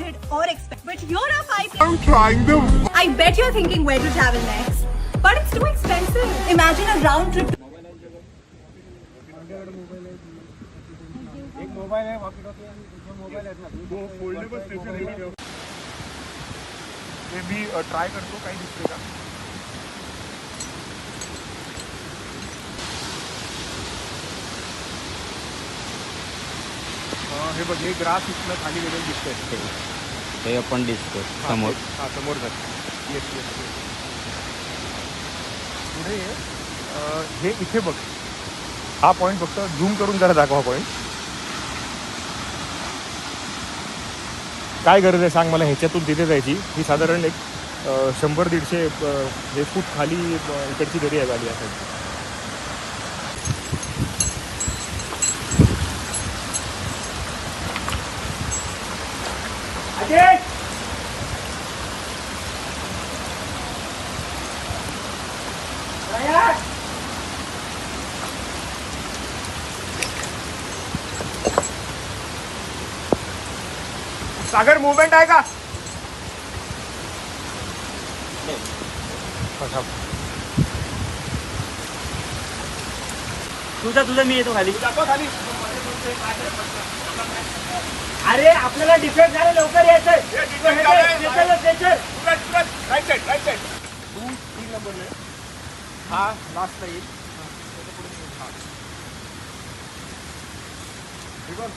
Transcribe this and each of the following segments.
crowded or expensive. But here are five I'm trying the I bet you're thinking where to travel next. But it's too expensive. Imagine a round trip एक mobile आहे walkie talkie आणि दुसरा mobile आहेत ना foldable station आहे हे मी try करतो काही दिसते का हे बघ हे ग्रास इथलं खाली वेगळं दिसतंय. ते पण दिसतो हा, समोर. ते- हा समोर जात. येस येस पुढे अं, हे इथे बघ. हा पॉईंट फक्त झूम करून जरा दाखवा पॉईंट काय गरज आहे सांग मला? ह्याच्यातून तिथे जायची. ही साधारण एक अं, शंभर दीडशे अं, हे फूट खाली अं, इकडची दरी आहे गाडी असायची सागर मुवमेंट आहे का अच्छा. तुझं तुझं मी येतो खाली दाखवा खाली अरे आपल्याला डिफेक्ट झालं लवकर यायचंय हे defect झालंय. स्टेशन स्टेशन तुरंत तुरंत राईट साईड राईट साईड तू तीन नंबर हा लास्टला येईल. त्याच्या पुढे येईल. हा. हे बघ.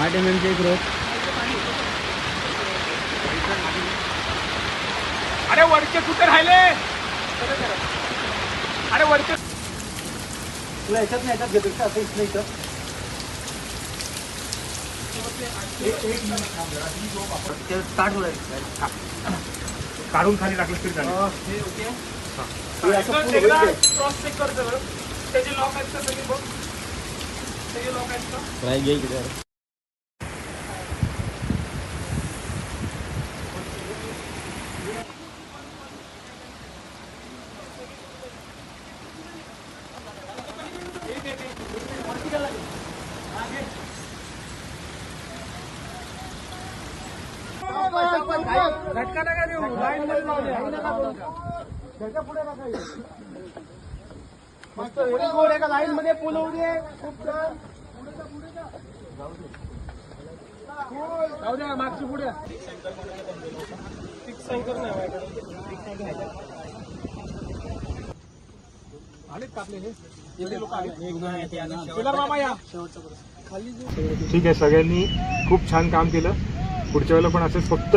आठ एम एमचे एक रोप अरे वरचे कुठे राहिले? अरे वरचे तुला याच्यात नाही याच्यात घेतो असं इथलं इथं. होणार काढून खाली टाकलं तरी चालेल. क्रॉस चेक कर सगळं त्याचे लॉक आहेत का? सगळे बघ. त्याचे लॉक आहेत का? झटका नका देऊ लाईन मध्ये जाऊ द्या. पुढे मस्त एका लाईन मध्ये पूल होऊ दे खूप छान जाऊ द्या मागची पुढे आलेत का आपले हे? लोक आले मामा या ठीक आहे सगळ्यांनी खूप छान काम केलं पुढच्या वेळेला पण असंच फक्त